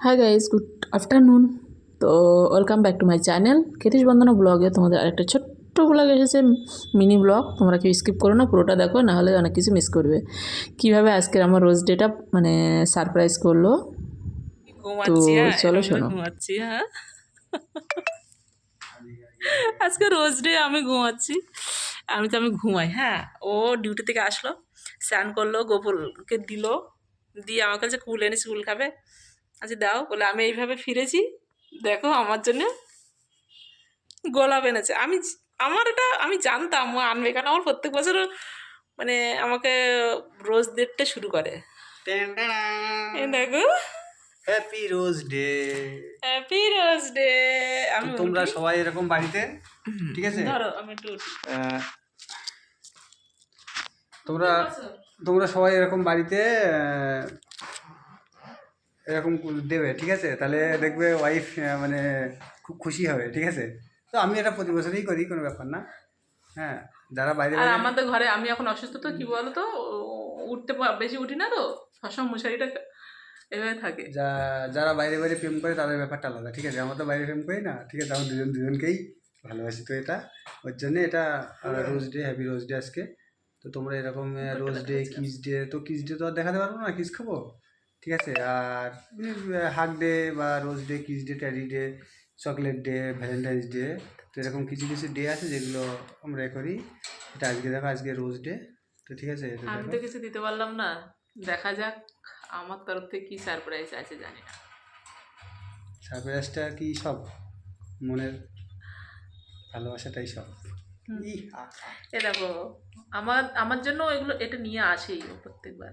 High guys good afternoon তো welcome back to my channel Ketish Bandana ব্লগে তোমাদের আরেকটা ছোট্ট ব্লগ এসেছে মিনি ব্লগ তোমরা কেউ স্কিপ করো না পুরোটা দেখো নাহলে অনেক কিছু মিস করবে। কীভাবে আজকের আমার রোজ ডেটা মানে সারপ্রাইজ করল? ঘুমাচ্ছি হ্যাঁ, চলো শোনো। হ্যাঁ। আজকে রোজ ডে আমি ঘুমাচ্ছি। আমি তো আমি ঘুমাই হ্যাঁ। ও ডিউটি থেকে আসলো স্নান করল গোপলকে দিল। দিয়ে আমার কাছে কুল এনে কুল খাবে। আচ্ছা দাও বলে আমি এইভাবে ফিরেছি। দেখো আমার জন্য গোলাপ এনেছে। আমি আমার এটা আমি জানতাম ও আনবে কারণ আমার প্রত্যেক বছর মানে আমাকে রোজ ডেটটা শুরু করে। দেখো। Happy rose day happy rose day আমি তোমরা সবাই এরকম বাড়িতে? ঠিক আছে? ধরো আমি একটু তোমরা তোমরা সবাই এরকম বাড়িতে এরকম দেবে ঠিক আছে? তাহলে দেখবে ওয়াইফ মানে খুব খুশি হবে ঠিক আছে? তো আমি এটা প্রতি বছরই করি কোনো ব্যাপার না। হ্যাঁ যারা বাইরে আর আমাদের ঘরে আমি এখন অসুস্থ তো কি বলো তো উঠতে বেশি উঠি না তো? সবসময় মশারিটা এভাবে থাকে। যা যারা বাইরে বাইরে প্রেম করে তাদের ব্যাপারটা আলাদা ঠিক আছে? আমরা তো বাইরে প্রেম করি না ঠিক আছে? আমরা দুজন দুজনকেই ভালোবাসি তো এটা। ওর জন্য এটা rose day happy rose day আজকে। তো তোমরা এরকম রোজ ডে কিস ডে তো কিস ডে তো আর দেখাতে পারব না কিস খাব? ঠিক আছে? আর হাক ডে বা rose day kiss day teddy day chocolate day Valentine's day তো এরকম কিছু কিছু ডে আছে যেগুলো আমরা এ করি। এটা আজকে দেখো আজকে রোজ ডে তো ঠিক আছে? আমি তো কিছু দিতে পারলাম না। দেখা যাক আমার তরফ থেকে কি সারপ্রাইজ আছে জানি না। সারপ্রাইজটা কি সব? মনের ভালোবাসাটাই সব। এ দেখো আমার আমার জন্য এগুলো এটা নিয়ে আসেই প্রত্যেকবার।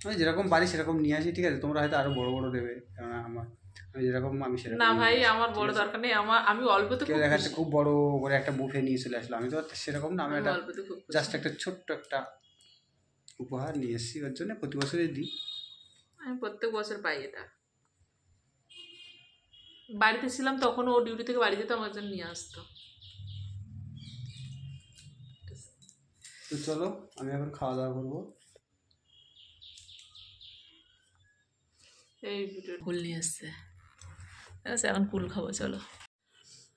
আমি যেরকম পারি সেরকম নিয়ে আসি ঠিক আছে? তোমরা হয়তো আরও বড় বড় দেবে কেননা আমার আমি যেরকম আমি সেরকম না ভাই আমার বড় দরকার নেই আমার আমি অল্পতে কেউ খুব দেখাচ্ছে খুশি। খুব বড় করে একটা বুফে নিয়ে চলে আসলো আমি তো সেরকম না আমি একটা জাস্ট একটা ছোট্ট একটা উপহার নিয়ে এসেছি ওর জন্য প্রতি বছরই দিই। আমি প্রত্যেক বছর পাই এটা। বাড়িতে ছিলাম তখন ও ডিউটি থেকে বাড়ি যেত আমার জন্য নিয়ে আসতো। তো চলো আমি এখন খাওয়া দাওয়া করব। এই ভিডিও কুল নিয়ে এসছে। ঠিক আছে এখন কুল খাব চলো।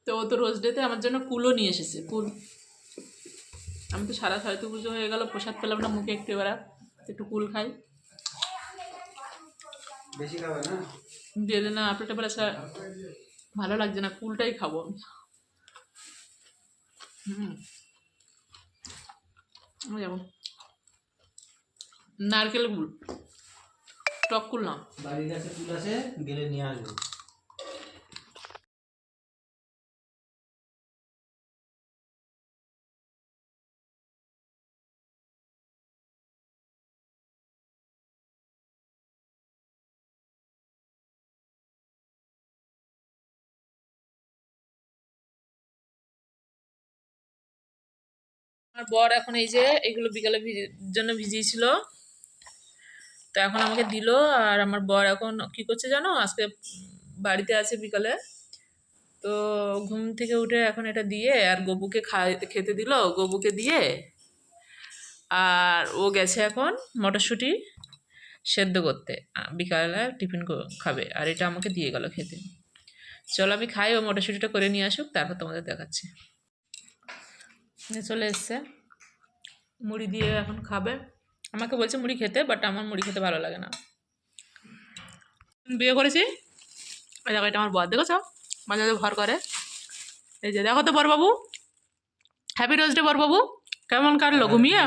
তো ও তো রোজ ডেতে আমার জন্য কুলও নিয়ে এসেছে কুল। আমি তো সারা সাড়ে পুজো হয়ে গেল প্রসাদ পেলাম না মুখে একটু এবার একটু কুল খাই। বেশি খাবে না? দিয়ে না আপেলটা বেলা ভালো লাগছে না কুলটাই খাব আমি। হুম। যেমন নারকেল কুল। টক করলাম। না বাড়ির কাছে ফুল আছে গেলে নিয়ে আসব। আমার বর এখন এই যে এগুলো বিকালে জন্য ভিজিয়েছিল। তো এখন আমাকে দিল আর আমার বর এখন কি করছে জানো? আজকে বাড়িতে আছে বিকালে। তো ঘুম থেকে উঠে এখন এটা দিয়ে আর গবুকে খাই, খেতে দিল, গবুকে দিয়ে। আর ও গেছে এখন মটরশুঁটি সেদ্ধ করতে। বিকালে টিফিন খাবে। আর এটা আমাকে দিয়ে গেল খেতে। চলো আমি খাই, ও মটরশুঁটিটা করে নিয়ে আসুক, তারপর তোমাদের দেখাচ্ছি। চলে এসছে। মুড়ি দিয়ে এখন খাবে। আমাকে বলছে মুড়ি খেতে বাট আমার মুড়ি খেতে ভালো লাগে না। বিয়ে করেছি? ওই দেখো এটা আমার বর দেখেছ? মাঝে মাঝে ভর করে। এই যে দেখো তো বরবাবু। Happy rose day বরবাবু। কেমন কাটলো ঘুমিয়ে?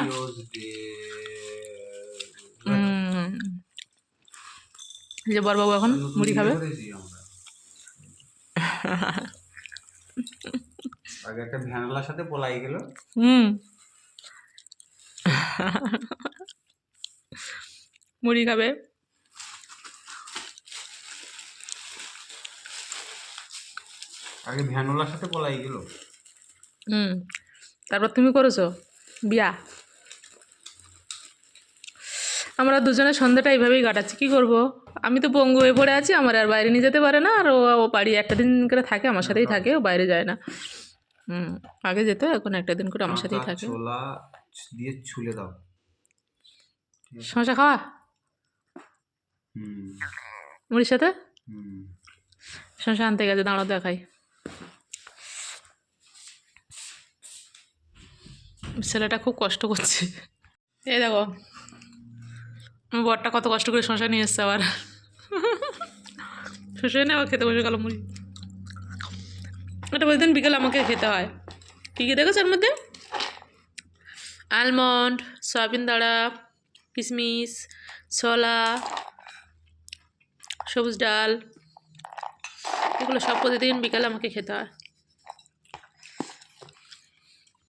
যে বরবাবু এখন মুড়ি খাবে। আগে একটা ভ্যানলার সাথে পলাই গেল। হুম। মুড়ি খাবে। আগে ভ্যানলার সাথে পলাই গেল। হুম তারপর তুমি করেছ? বিয়া? আমরা দুজনে সন্ধ্যাটা এইভাবেই কাটাচ্ছি কী করব? আমি তো পঙ্গু হয়ে পড়ে আছি আমার আর বাইরে নিয়ে যেতে পারে না আর ও ও বাড়ি একটা দিন করে থাকে আমার সাথেই থাকে ও বাইরে যায় না। হুম আগে যেত এখন একটা দিন করে আমার সাথেই থাকে। ছোলা দিয়ে ছুলে দাও। শশা খাওয়া? মুড়ির সাথে? হুম। শশা আনতে গেছে দাঁড়াও দেখাই। ছেলেটা খুব কষ্ট করছে। এই দেখো বরটা কত কষ্ট করে শশা নিয়ে এসছে আবার। শশা এনে আবার খেতে বসে গেল মুড়ি। এটা প্রতিদিন বিকেল আমাকে খেতে হয়। কী কী দেখেছ এর মধ্যে? আলমন্ড সয়াবিন দাঁড়া কিশমিশ ছোলা সবুজ ডাল এগুলো সব প্রতিদিন বিকালে আমাকে খেতে হয়।